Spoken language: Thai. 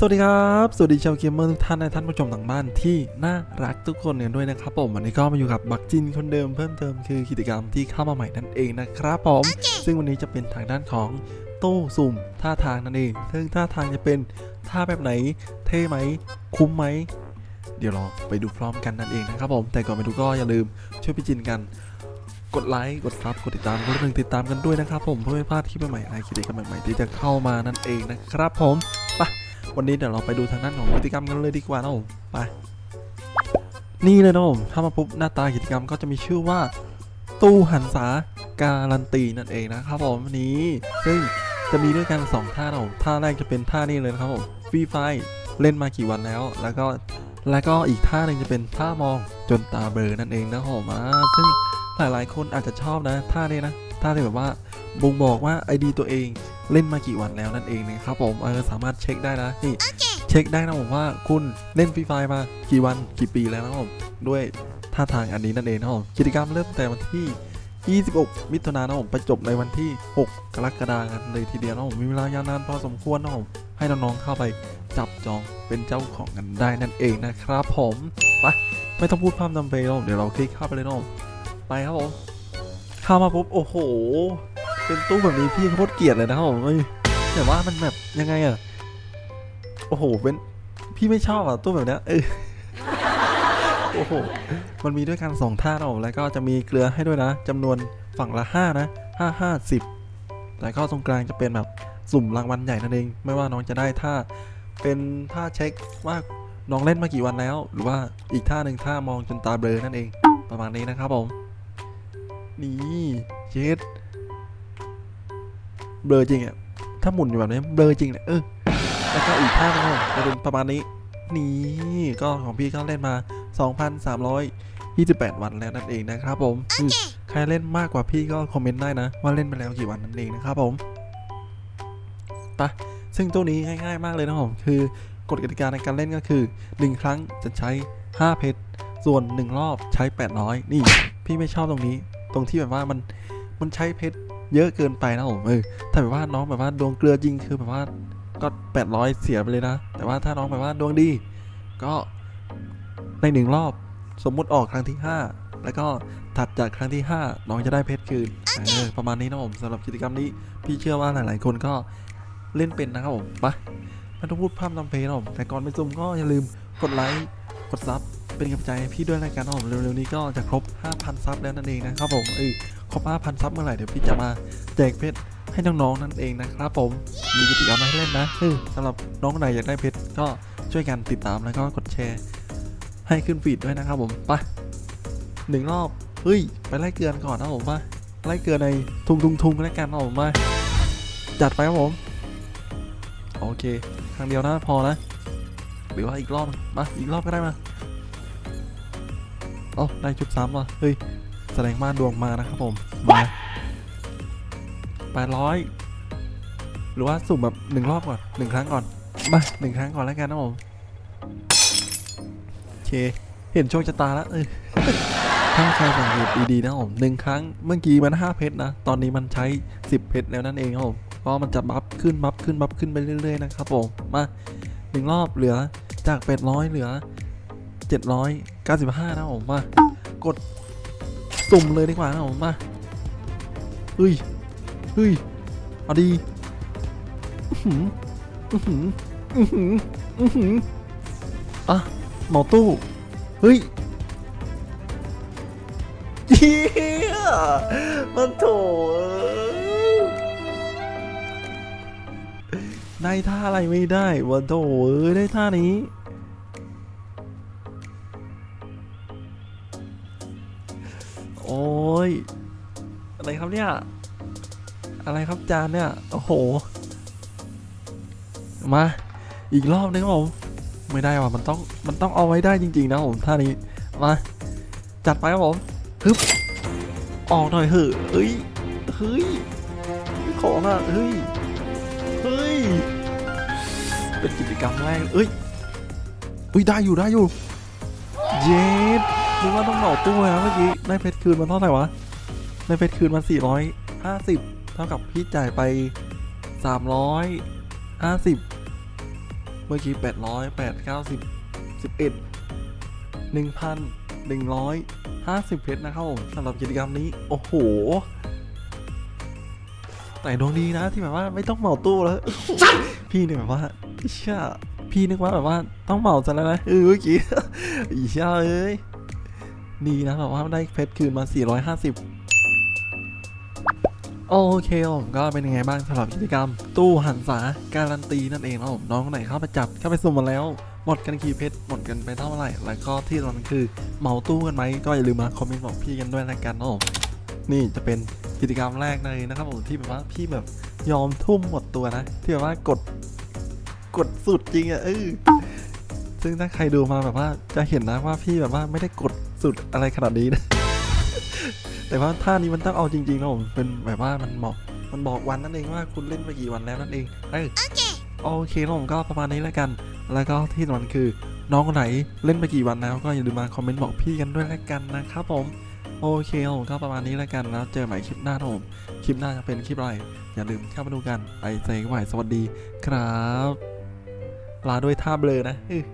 สวัสดีครับ สวัสดีชาวเกมเมอร์ทุกท่านและท่านผู้ชมทางบ้านที่น่ารักทุกคนกันด้วยนะครับผมวันนี้ก็มาอยู่กับบักจินคนเดิมเพิ่มเติมคือกิจกรรมที่เข้ามาใหม่นั่นเองนะครับผมซึ่งวันนี้จะเป็นทางด้านของตู้สุ่มท่าทางนั่นเอง ซึ่งท่าทางจะเป็นท่าแบบไหน เท่ไหม คุ้มไหม เดี๋ยวเราไปดูพร้อมกันนั่นเองนะครับผม แต่ก่อนไปดูก็อย่าลืมช่วยพี่จินกันกดไลค์ กดซับ กดติดตามกดกระดิ่งติดตามกันด้วยนะครับผมเพื่อไม่พลาดคลิปใหม่ๆอะไรกิจกรรมใหม่ๆที่จะเข้ามานั่นเองนะครับผม วันนี้เดี๋ยวเราไปดูทางด้านของกิจกรรมกันเลยดีกว่านะผมไป นี่เลยนะผมถ้ามาปุ๊บหน้าตากิจกรรมก็จะมีชื่อว่า ตู้หันษาการันตีนั่นเองนะครับผมวันนี้ซึ่งจะมีด้วยกันสองท่านะผมท่าแรกจะเป็นท่านี้เลยนะครับผมฟรีไฟเล่นมากี่วันแล้ว แล้วก็แล้วก็อีกท่าหนึ่งจะเป็นท่ามองจนตาเบลอนั่นเองนะครับผมอ่าซึ่งหลายๆ คนอาจจะชอบนะท่านี้นะท่าที่แบบว่าบ่งบอกว่า ID ตัวเอง เล่นมากี่วันแล้วนั่นเองนะครับผมเออสามารถเช็คได้นะนี่เช็คได้นะผมว่าคุณเล่นฟรีไฟมากี่วันกี่ปีแล้วนะครับผมด้วยท่าทางอันนี้นั่นเองนะครับผมกิจกรรมเริ่มแต่วันที่ 26 มิถุนายนนะครับผมไปจบในวันที่ 6 กรกฎาคมเลยทีเดียวนะครับผมมีเวลายาวนานพอสมควรนะครับผมให้น้องๆเข้าไปจับจองเป็นเจ้าของกันได้นั่นเองนะครับผมไปไม่ต้องพูดพร่ำทำเพลงนะครับผมเดี๋ยวเราคลิกเข้าไปเลยนะครับผมไปครับผมเข้ามาปุ๊บโอ้โห เป็นตู้แบบนี้พี่โคตรเกลียดเลยนะครับผมเอ้ยแต่ว่ามันแบบยังไงอะโอ้โหเป็นพี่ไม่ชอบอะตู้แบบเนี้ยเออโอ้โหมันมีด้วยกันสองท่านะผมแล้วก็จะมีเกลือให้ด้วยนะจำนวนฝั่งละห้านะห้าห้าสิบแล้วก็ตรงกลางจะเป็นแบบสุ่มรางวัลใหญ่นั่นเอง ไม่ว่าน้องจะได้ท่าเป็นท่าเช็คว่าน้องเล่นมากี่วันแล้ว หรือว่าอีกท่าหนึ่งท่ามองจนตาเบลอนั่นเอง ประมาณนี้นะครับผม นี่เช็ด เบลอจริงอะถ้าหมุนอยู่แบบนี้เบลอจริงเนี่ยเออแล้วก็อีกท่าหนึงจะเป็นประมาณนี้ นี่ก็ของพี่ก็เล่นมา 2,328 วันแล้วนั่นเองนะครับผม ใครเล่นมากกว่าพี่ก็คอมเมนต์ได้นะ ว่าเล่นไปแล้วกี่วันนั่นเองนะครับผมปะซึ่งตัวนี้ง่ายๆมากเลยนะครับผม คือกฎกติกาในการเล่นก็คือ 1 ครั้งจะใช้ 5 เพชร ส่วน 1 รอบใช้ 800 นี่ พี่ไม่ชอบตรงนี้ ตรงที่แบบว่ามันมันใช้เพชร เยอะเกินไปนะผมเออถ้าแบบว่าน้องแบบว่าดวงเกลือจริงคือแบบว่าก็ 800 เสียไปเลยนะ แต่ว่าถ้าน้องแบบว่าดวงดี ก็ในหนึ่งรอบสมมุติออกครั้งที่ 5 แล้วก็ถัดจากครั้งที่ 5 น้องจะได้เพชรคืนเออประมาณนี้นะผมสำหรับกิจกรรมนี้พี่เชื่อว่าหลายๆ คนก็เล่นเป็นนะครับผมไปไม่ต้องพูดพร่ำทำเพลงนะผมแต่ก่อนไปซุ่มก็อย่าลืมกดไลค์กดซับเป็นกำลังใจให้พี่ด้วยรายการนะผมเร็วๆนี้ก็จะครบ 5,000 ซับแล้วนั่นเองนะครับผมเออ ครบ5,000 ซับเมื่อไหร่เดี๋ยวพี่จะมาแจกเพชรให้น้องๆนั่นเองนะครับผม มีกิจกรรมให้เล่นนะเออสำหรับน้องไหนอยากได้เพชรก็ช่วยกันติดตามแล้วก็กดแชร์ ให้ขึ้นฟีดด้วยนะครับผมไปหนึ่งรอบเฮ้ย ไปไล่เกลือนก่อนนะผมมาไล่เกลือในทุงทุงทุงแล้วกันนะผมมาจัดไปครับผม โอเคครั้งเดียวนะพอนะหรือว่าอีกรอบมาอีกรอบก็ได้มาเอ้าได้ชุดซ้ำว่ะเฮ้ย สดงว่าดวงมานะครับผมมาแปดร้อยหรือว่าสุ่มแบบหนึ่งรอบก่อนหนึ่งครั้งก่อนมาหนึ่งครั้งก่อนแล้วกันนะผมโอเค เห็นโชคชะตาแล้วเออถ้าใครสังเกตดีๆนะผมหนึ่งครั้งเมื่อกี้มันห้าเพชรนะ ตอนนี้มันใช้สิบเพชรแล้วนั่นเองครับผมเพราะมันจะบัฟขึ้นบัฟขึ้นบัฟขึ้นไปเรื่อยๆนะครับผมมาหนึ่งรอบเหลือจากแปดร้อยเหลือเจ็ดร้อยเก้าสิบห้านะผมมากด สุ่มเลยดีกว่านะผมมาเฮ้ยเฮ้ยเอาดีอือหืออื้อหืออื้อหืออะหมอตู้ เฮ้ยเฮียมันโถได้ท่าอะไรไม่ได้วันโถได้ท่านี้ โอ้ย อะไรครับเนี่ย อะไรครับจานเนี่ย โอ้โห มา อีกรอบนึงครับผม ไม่ได้ว่ะ มันต้อง มันต้องเอาไว้ได้จริง ๆ นะผมท่านี้ มา จัดไปครับผมฮึบออกหน่อยเหอะเฮ้ย เฮ้ย ของอะเฮ้ย เฮ้ย เป็นกิจกรรมแรกเอ้ยเฮ้ยได้อยู่ได้อยู่ เย็ด นึกว่าต้องเหมาตู้นะเมื่อกี้ได้เพชรคืนมันเท่าไหร่วะได้เพชรคืนมัน 450 เท่ากับพี่จ่ายไป 350 เมื่อกี้แปดร้อยแปดเก้าสิบสิบเอ็ดหนึ่งพันหนึ่งร้อยห้าสิบเพชรนะครับผมสำหรับกิจกรรมนี้ โอ้โห แต่ดวงดีนะที่แบบว่าไม่ต้องเหมาตู้แล้ว พี่เนี่ยแบบว่าเชื่อพี่นึกว่าแบบว่าต้องเหมาซะแล้วนะเออเมื่อกี้อีเชื่อเอ้ย ดีนะแบบว่าได้เพชรคืนมา 450 โอเคผมก็เป็นยังไงบ้างสำหรับกิจกรรม ตู้หันษาการันตีนั่นเองนะผมน้องคนไหนเข้าไปจับเข้าไปสุ่มมาแล้ว หมดกันกี่เพชรหมดกันไปเท่าไหร่ แล้วก็ที่สำคัญคือเหมาตู้กันไหมก็อย่าลืมมาคอมเมนต์บอกพี่กันด้วยนะกันนะผมนี่จะเป็นกิจกรรมแรกเลยนะครับผมที่แบบว่าพี่แบบยอมทุ่มหมดตัวนะที่แบบว่ากดกดสุดจริงอะเออซึ่งถ้าใครดูมาแบบว่าจะเห็นนะว่าพี่แบบว่าไม่ได้กด สุดอะไรขนาดนี้นะ แต่ว่าท่านี้มันต้องเอาจริงๆนะผมเป็นแบบว่ามันบอกมันบอกวันนั่นเองว่าคุณเล่นไปกี่วันแล้วนั่นเองเออโอเคแล้วผมก็ประมาณนี้แล้วกัน แล้วก็ที่สำคัญคือ น้องคนไหนเล่นไปกี่วันแล้ว ก็อย่าลืมมาคอมเมนต์บอกพี่กันด้วยแล้วกันนะครับผมโอเคครับผมก็ประมาณนี้แล้วกันแล้วเจอใหม่คลิปหน้านะผมคลิปหน้าจะเป็นคลิปอะไร อย่าลืมเข้ามาดูกันไปเจอกันใหม่สวัสดีครับ ลาด้วยท่าเบลอนะอื้อ